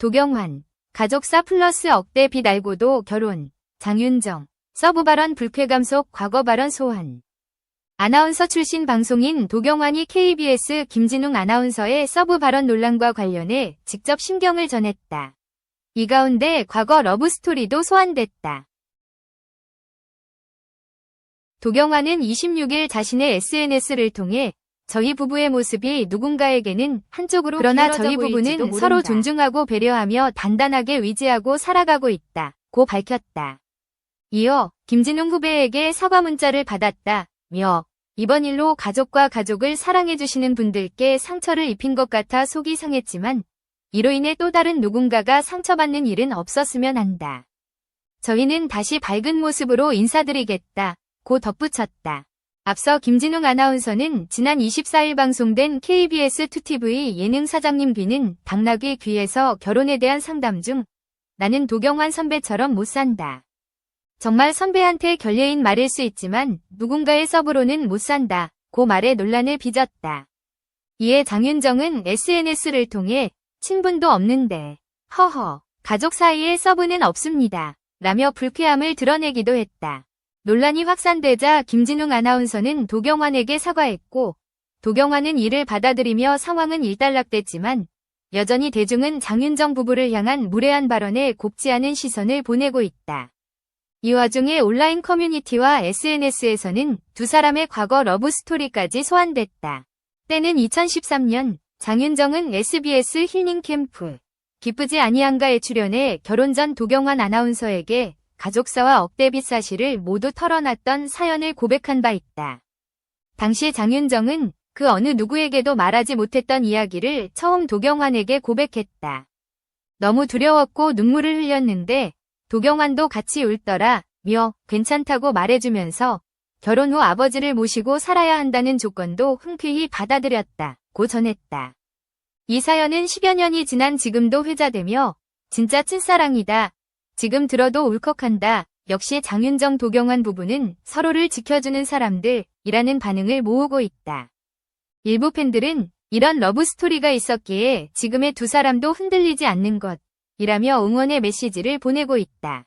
도경환, 가족사 플러스 억대 빚 알고도 결혼, 장윤정, 서브 발언 불쾌 감 속 과거 발언 소환. 아나운서 출신 방송인 도경환이 KBS 김진웅 아나운서의 서브 발언 논란과 관련해 직접 심경을 전했다. 이 가운데 과거 러브스토리도 소환됐다. 도경환은 26일 자신의 SNS를 통해 저희 부부의 모습이 누군가에게는 한쪽으로 그러나 저희 부부는 서로 존중하고 배려하며 단단하게 의지하고 살아가고 있다. 고 밝혔다. 이어 김진웅 후배에게 사과 문자를 받았다 며 이번 일로 가족과 가족을 사랑해주시는 분들께 상처를 입힌 것 같아 속이 상했지만 이로 인해 또 다른 누군가가 상처받는 일은 없었으면 한다. 저희는 다시 밝은 모습으로 인사드리겠다. 고 덧붙였다. 앞서 김진웅 아나운서는 지난 24일 방송된 KBS 2TV 예능 사장님 귀는 당나귀 귀에서 결혼에 대한 상담 중 나는 도경환 선배처럼 못 산다. 정말 선배한테 결례인 말일 수 있지만 누군가의 서브로는 못 산다. 고 말에 논란을 빚었다. 이에 장윤정은 SNS를 통해 친분도 없는데 허허 가족 사이에 서브는 없습니다. 라며 불쾌함을 드러내기도 했다. 논란이 확산되자 김진웅 아나운서는 도경환에게 사과했고 도경환은 이를 받아들이며 상황은 일단락됐지만 여전히 대중은 장윤정 부부를 향한 무례한 발언에 곱지 않은 시선을 보내고 있다. 이 와중에 온라인 커뮤니티와 SNS에서는 두 사람의 과거 러브스토리까지 소환됐다. 때는 2013년 장윤정은 SBS 힐링 캠프 기쁘지 아니한가에 출연해 결혼 전 도경환 아나운서에게 가족사와 억대빚 사실을 모두 털어놨던 사연을 고백한 바 있다. 당시 장윤정은 그 어느 누구에게도 말하지 못했던 이야기를 처음 도경환에게 고백했다. 너무 두려웠고 눈물을 흘렸는데 도경환도 같이 울더라 며 괜찮다고 말해주면서 결혼 후 아버지를 모시고 살아야 한다는 조건도 흔쾌히 받아들였다. 고 전했다. 이 사연은 10여 년이 지난 지금도 회자되며 진짜 찐사랑이다. 지금 들어도 울컥한다. 역시 장윤정 도경환 부부는 서로를 지켜주는 사람들이라는 반응을 모으고 있다. 일부 팬들은 이런 러브스토리가 있었기에 지금의 두 사람도 흔들리지 않는 것이라며 응원의 메시지를 보내고 있다.